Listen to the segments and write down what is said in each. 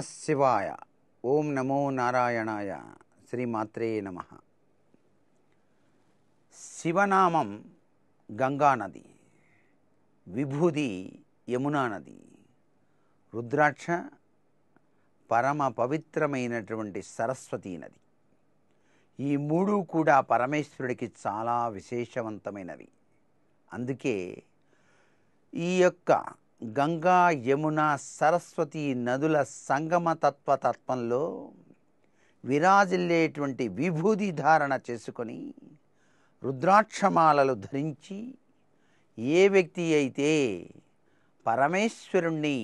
శివాయ. ఓం నమో నారాయణాయ. శ్రీమాత్రే నమ. శివనామం గంగానది విభూది యమునా నది. రుద్రాక్ష పరమ పవిత్రమైనటువంటి సరస్వతీ నది. ఈ మూడు కూడా పరమేశ్వరుడికి చాలా విశేషవంతమైనవి. అందుకే ఈ యొక్క గంగా యమున సరస్వతి నదుల సంగమ తత్వ తత్వంలో విరాజిల్లేటువంటి విభూది ధారణ చేసుకొని రుద్రాక్షమాలలు ధరించి ఏ వ్యక్తి అయితే పరమేశ్వరుణ్ణి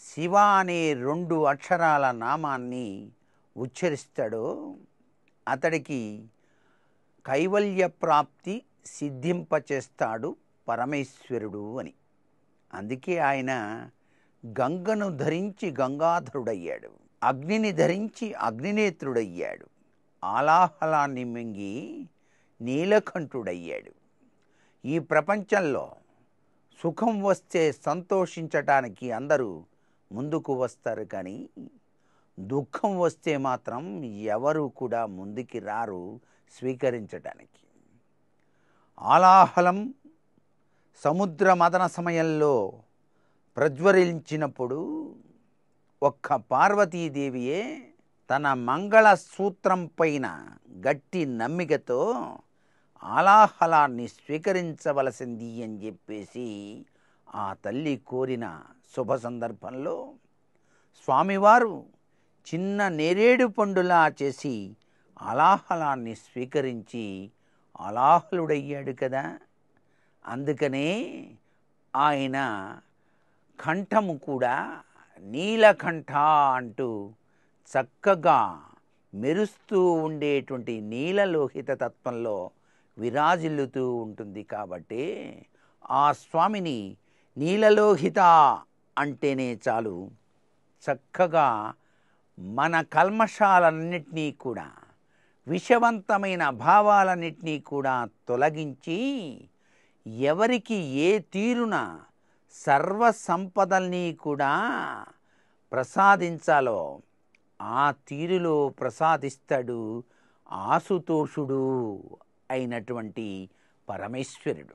శివ అనే రెండు అక్షరాల నామాన్ని ఉచ్చరిస్తాడో అతడికి కైవల్య ప్రాప్తి సిద్ధింపచేస్తాడు పరమేశ్వరుడు అని. అందుకే ఆయన గంగను ధరించి గంగాధరుడయ్యాడు. అగ్నిని ధరించి అగ్నినేత్రుడయ్యాడు. ఆలాహలాన్ని మింగి నీలకంఠుడయ్యాడు. ఈ ప్రపంచంలో సుఖం వస్తే సంతోషించటానికి అందరూ ముందుకు వస్తారు కానీ దుఃఖం వస్తే మాత్రం ఎవరు కూడా ముందుకి రారు స్వీకరించటానికి. ఆలాహలం సముద్ర మదన సమయంలో ప్రజ్వరించినప్పుడు ఒక్క పార్వతీదేవియే తన మంగళ సూత్రం పైన గట్టి నమ్మికతో ఆలాహలాన్ని స్వీకరించవలసింది అని చెప్పేసి ఆ తల్లి కోరిన శుభ సందర్భంలో స్వామివారు చిన్న నేరేడు పండులా చేసి అలాహలాన్ని స్వీకరించి అలాహలుడయ్యాడు కదా. అందుకనే ఆయన కంఠము కూడా నీలకంఠ అంటూ చక్కగా మెరుస్తూ ఉండేటువంటి నీలలోహిత తత్వంలో విరాజిల్లుతూ ఉంటుంది కాబట్టి ఆ స్వామిని నీలలోహిత అంటేనే చాలు. చక్కగా మన కల్మషాలన్నిటినీ కూడా విషవంతమైన భావాలన్నిటినీ కూడా తొలగించి ఎవరికి ఏ తీరున సర్వ సంపదల్ని కూడా ప్రసాదించాలో ఆ తీరులో ప్రసాదిస్తాడు ఆశుతోషుడు అయినటువంటి పరమేశ్వరుడు.